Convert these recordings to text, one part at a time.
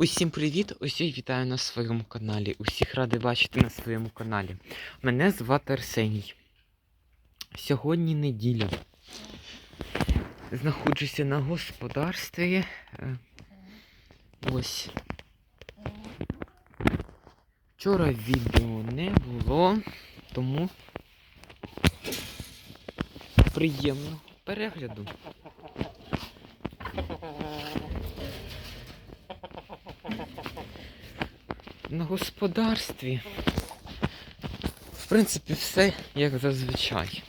Усім привіт! Усіх вітаю на своєму каналі. Усіх радий бачити на своєму каналі. Мене звати Арсеній. Сьогодні неділя. Знаходжуся на господарстві. Е, Ось. Вчора відео не було, тому приємного перегляду. На господарстві. В принципі, все як зазвичай.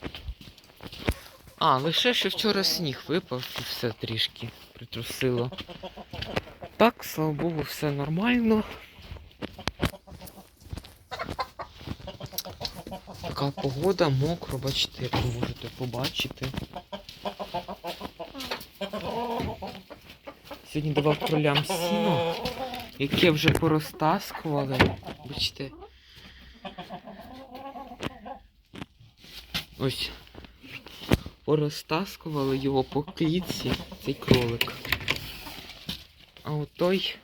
А, лише що вчора сніг випав і все трішки притрусило. Так, слава Богу, все нормально. Така погода, мокро, бачите, як ви можете побачити. Сьогодні давав кролям сіно, яке вже порозтаскували. Бачите. Ось. Порозтаскували його по клітці, цей кролик. А от той.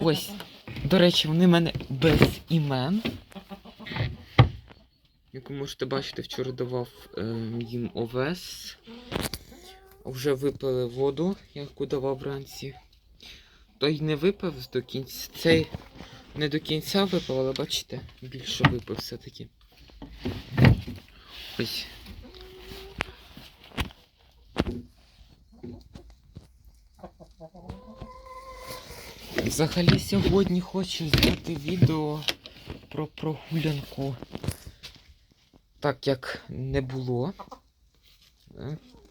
Ось. До речі, вони в мене без імен. Як ви можете бачити, вчора давав ем, їм овес. Вже випили воду, яку давав вранці. Той не випив до кінця. Цей не до кінця випив, але бачите, більше випив все-таки. Ось. Взагалі сьогодні хочу зняти відео про прогулянку. Так як не було.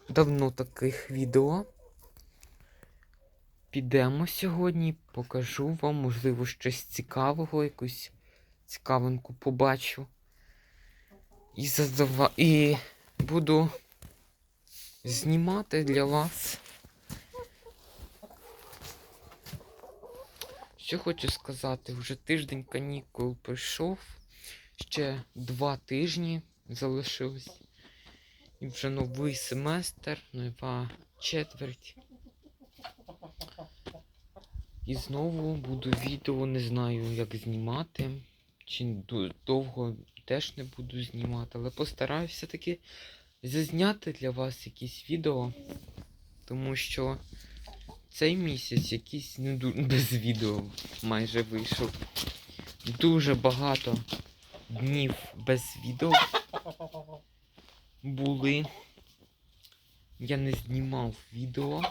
Давно таких відео. Підемо сьогодні, покажу вам, можливо, щось цікавого, якусь цікавинку побачу. І задава... І буду знімати для вас. Що хочу сказати, вже тиждень канікул пройшов, ще два тижні залишилось. І вже новий семестр, нова четверть. І знову буду відео, не знаю, як знімати. Чи довго теж не буду знімати, але постараюся все-таки зазняти для вас якісь відео. Тому що цей місяць якийсь не без відео майже вийшов. Дуже багато днів без відео були. Я не знімав відео.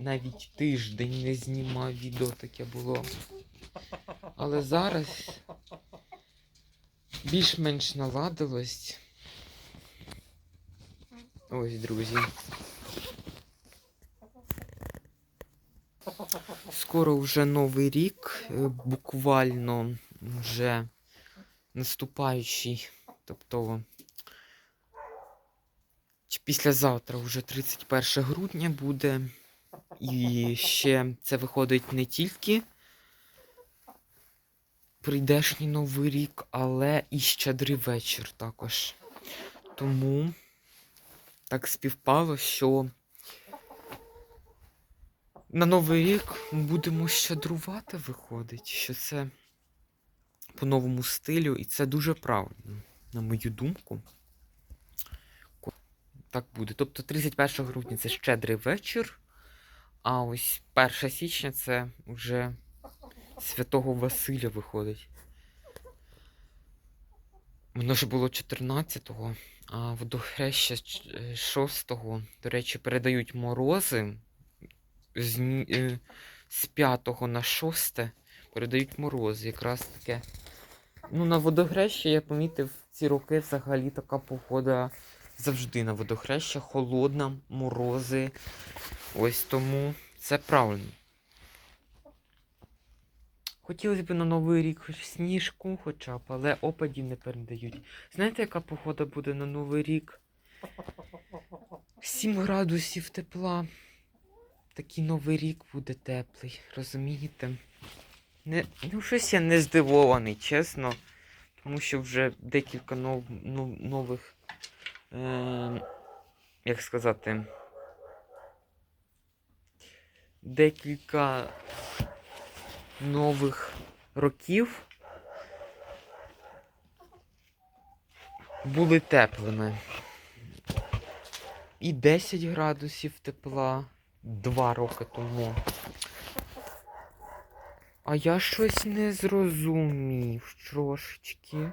Навіть тиждень не знімав відео таке було. Але зараз більш-менш наладилось. Ось, друзі. Скоро вже новий рік, е, буквально вже наступаючий, тобто післязавтра вже 31 грудня буде. І ще це виходить не тільки прийдешній новий рік, але і щедрий вечір також. Тому так співпало, що на Новий рік ми будемо щедрувати, виходить, що це по новому стилю, і це дуже правильно, на мою думку. Так буде. Тобто 31 грудня це щедрий вечір, а ось 1 січня це вже Святого Василя виходить. Воно ж було 14-го, а водохреща 6-го, до речі, передають морози з, е, з 5 на 6 передають морози. Якраз таке. Ну, на водохреща я помітив ці роки взагалі така погода завжди на водохреща, холодна, морози. Ось тому це правильно. Хотілося б на Новий рік сніжку хоча б, але опадів не передають. Знаєте, яка погода буде на Новий рік? 7 градусів тепла. Такий новий рік буде теплий, розумієте? Не, ну, щось я не здивований, чесно. Тому що вже декілька нов, нов, нових е, як сказати, декілька нових років були теплими. І 10 градусів тепла два роки тому. А я щось не зрозумів трошечки.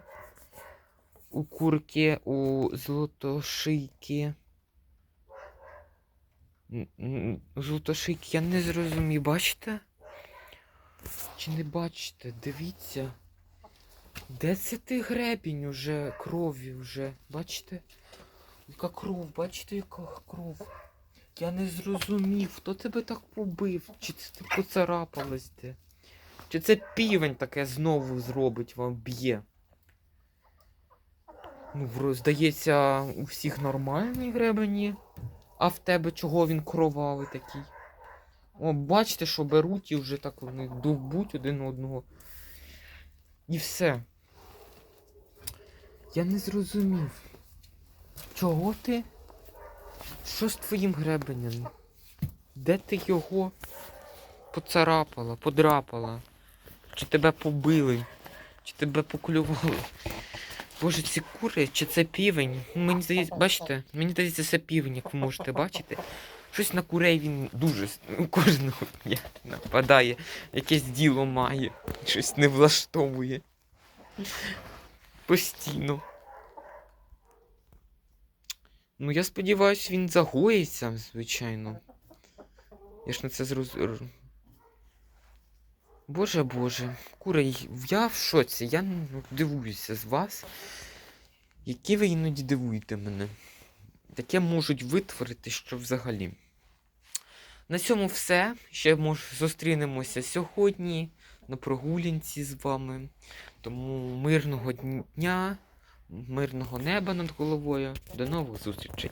У курки, у золотошийки. Золотошийки я не зрозумів, бачите? Чи не бачите? Дивіться. Де це ти гребінь уже крові вже? Бачите? Яка кров, бачите, яка кров? Я не зрозумів, хто тебе так побив? Чи це ти поцарапалась де? Чи це півень таке знову зробить вам б'є? Ну, здається, у всіх нормальні гребені. А в тебе чого він кровавий такий? О, бачите, що беруть і вже так вони довбуть один одного. І все. Я не зрозумів. Чого ти? Що з твоїм гребенем? Де ти його поцарапала, подрапала? Чи тебе побили? Чи тебе поклювали? Боже, ці кури, чи це півень? Мені здається, бачите, мені здається, це півень, як ви можете бачити. Щось на курей він дуже кожного дня нападає, якесь діло має, щось не влаштовує. Постійно. Ну, я сподіваюся, він загоїться, звичайно. Я ж на це зроз... Боже Боже, курей, я в шоці, я ну, дивуюся з вас. Які ви іноді дивуєте мене? Таке можуть витворити, що взагалі. На цьому все. Ще може зустрінемося сьогодні на прогулянці з вами. Тому мирного дня, мирного неба над головою. До нових зустрічей.